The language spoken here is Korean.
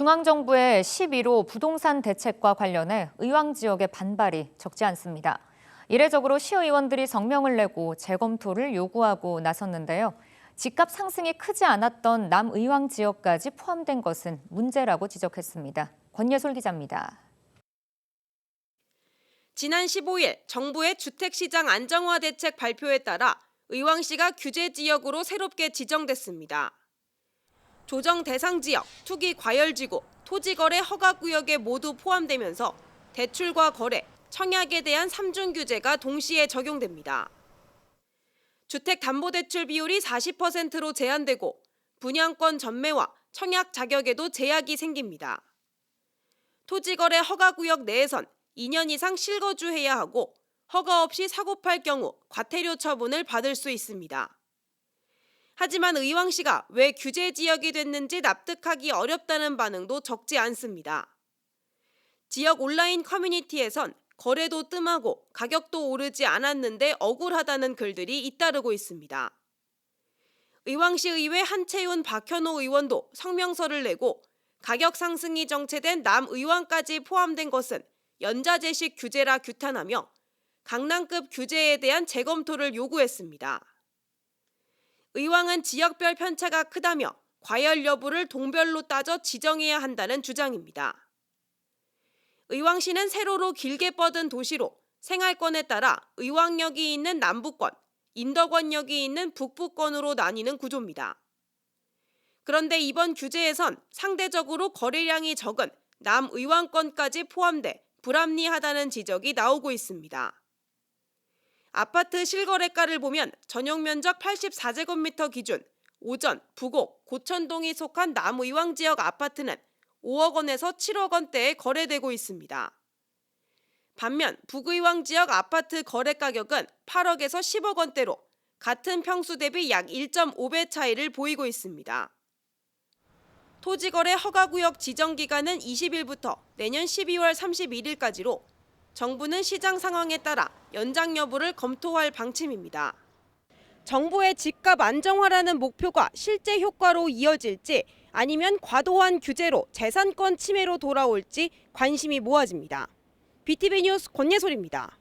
중앙정부의 11호 부동산 대책과 관련해 의왕 지역의 반발이 적지 않습니다. 이례적으로 시의원들이 성명을 내고 재검토를 요구하고 나섰는데요. 집값 상승이 크지 않았던 남의왕 지역까지 포함된 것은 문제라고 지적했습니다. 권예솔 기자입니다. 지난 15일 정부의 주택시장 안정화 대책 발표에 따라 의왕시가 규제 지역으로 새롭게 지정됐습니다. 조정 대상 지역, 투기 과열 지구, 토지 거래 허가 구역에 모두 포함되면서 대출과 거래, 청약에 대한 삼중 규제가 동시에 적용됩니다. 주택담보대출 비율이 40%로 제한되고 분양권 전매와 청약 자격에도 제약이 생깁니다. 토지거래 허가구역 내에선 2년 이상 실거주해야 하고 허가 없이 사고 팔 경우 과태료 처분을 받을 수 있습니다. 하지만 의왕 시가 왜 규제 지역이 됐는지 납득하기 어렵다는 반응도 적지 않습니다. 지역 온라인 커뮤니티에선 거래도 뜸하고 가격도 오르지 않았는데 억울하다는 글들이 잇따르고 있습니다. 의왕시 의회 한채윤 박현호 의원도 성명서를 내고 가격 상승이 정체된 남의왕까지 포함된 것은 연자제식 규제라 규탄하며 강남급 규제에 대한 재검토를 요구했습니다. 의왕은 지역별 편차가 크다며 과열 여부를 동별로 따져 지정해야 한다는 주장입니다. 의왕시는 세로로 길게 뻗은 도시로 생활권에 따라 의왕역이 있는 남부권, 인덕원역이 있는 북부권으로 나뉘는 구조입니다. 그런데 이번 규제에선 상대적으로 거래량이 적은 남의왕권까지 포함돼 불합리하다는 지적이 나오고 있습니다. 아파트 실거래가를 보면 전용 면적 84제곱미터 기준 오전, 부곡, 고천동이 속한 남의왕 지역 아파트는 5억 원에서 7억 원대에 거래되고 있습니다. 반면 북의왕 지역 아파트 거래 가격은 8억에서 10억 원대로 같은 평수 대비 약 1.5배 차이를 보이고 있습니다. 토지거래 허가구역 지정 기간은 20일부터 내년 12월 31일까지로 정부는 시장 상황에 따라 연장 여부를 검토할 방침입니다. 정부의 집값 안정화라는 목표가 실제 효과로 이어질지 아니면 과도한 규제로 재산권 침해로 돌아올지 관심이 모아집니다. BTV 뉴스 권예솔입니다.